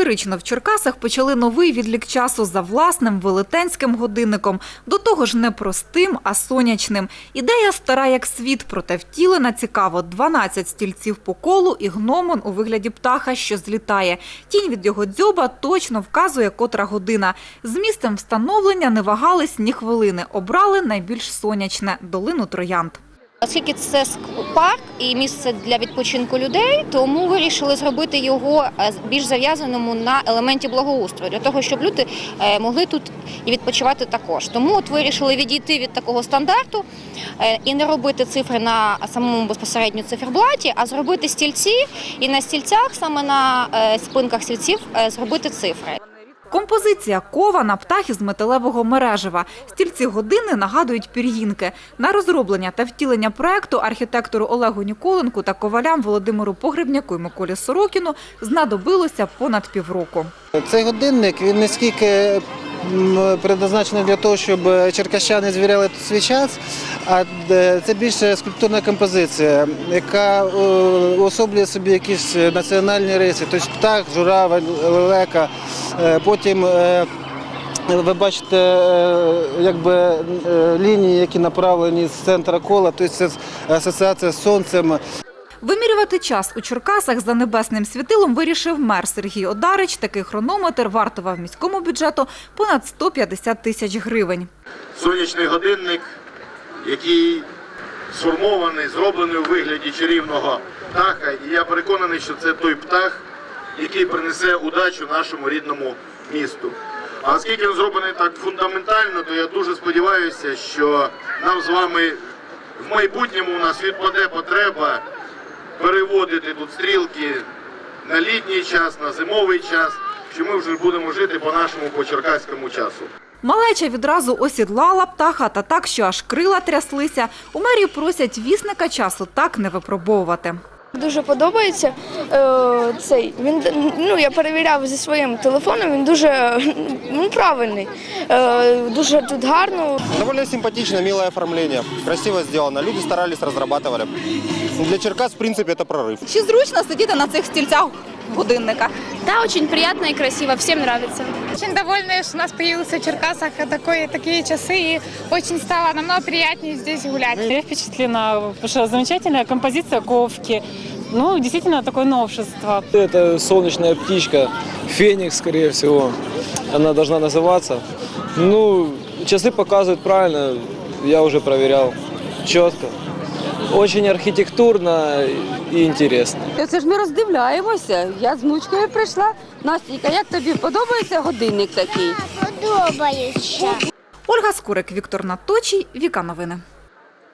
Історично в Черкасах почали новий відлік часу за власним велетенським годинником. До того ж не простим, а сонячним. Ідея стара як світ, проте втілена цікаво. 12 стільців по колу і гномон у вигляді птаха, що злітає. Тінь від його дзьоба точно вказує котра година. З місцем встановлення не вагались ні хвилини. Обрали найбільш сонячне – долину Троянд. Оскільки це парк і місце для відпочинку людей, тому вирішили зробити його е, більш зав'язаному на елементі благоустрою, для того, щоб люди е, могли тут і відпочивати також. Тому от вирішили відійти від такого стандарту е, і не робити цифри на самому безпосередньо циферблаті, а зробити стільці і на стільцях, саме на спинках стільців, зробити цифри. Композиція кована птах із металевого мережева. Стільці години нагадують пір'їнки. На розроблення та втілення проекту архітектору Олегу Ніколенку та ковалям Володимиру Погребняку і Миколі Сорокіну знадобилося понад півроку. Цей годинник він не скільки предназначений для того, щоб черкащани звіряли тут свій час, а е, це більше скульптурна композиція, яка е, уособлює собі якісь національні риси, тобто птах, журавель, лелека. Е, Потім е, ви бачите е, якби, лінії, які направлені з центра кола, тобто це асоціація з сонцем. Вимірювати час у Черкасах за небесним світилом вирішив мер Сергій Одарич. Такий хронометр вартував міському бюджету понад 150 тисяч гривень. сонячний годинник, який сформований, зроблений у вигляді чарівного птаха. І я переконаний, що це той птах, який принесе удачу нашому рідному місту. А оскільки він зроблений так фундаментально, то я дуже сподіваюся, що нам з вами в майбутньому у нас відпаде потреба переводити тут стрілки на літній час, на зимовий час, що ми вже будемо жити по нашому по черкаському часу. Малеча відразу осідлала птаха та так, що аж крила тряслися. У мерії просять вісника часу так не випробовувати. Дуже подобається е, цей. Він ну я перевіряв зі своїм телефоном. Він дуже ну, правильний. Е, дуже тут гарно. Довольно симпатично, милое оформление. Красиво сделано. Люди старались, разрабатывали. Для Черкас, в принципе, это прорыв. Чи зручно сидіти на цих стільцях годинника? Да, очень приятно и красиво, всем нравится. Очень довольны, что у нас появился в Черкасах такой, такие часы, и очень стало намного приятнее здесь гулять. Я впечатлена, потому что замечательная композиция ковки. Ну, действительно, такое новшество. Это солнечная птичка, феникс, скорее всего. Она должна называться. Ну, часы показывают правильно, я уже проверял. Четко. Очень архітектурно і інтересно. Це ж ми роздивляємося. Я з внучкою прийшла. Настійка, як тобі подобається годинник такий? Подобається. Ольга Скурик, Віктор Наточій, Віка Новини.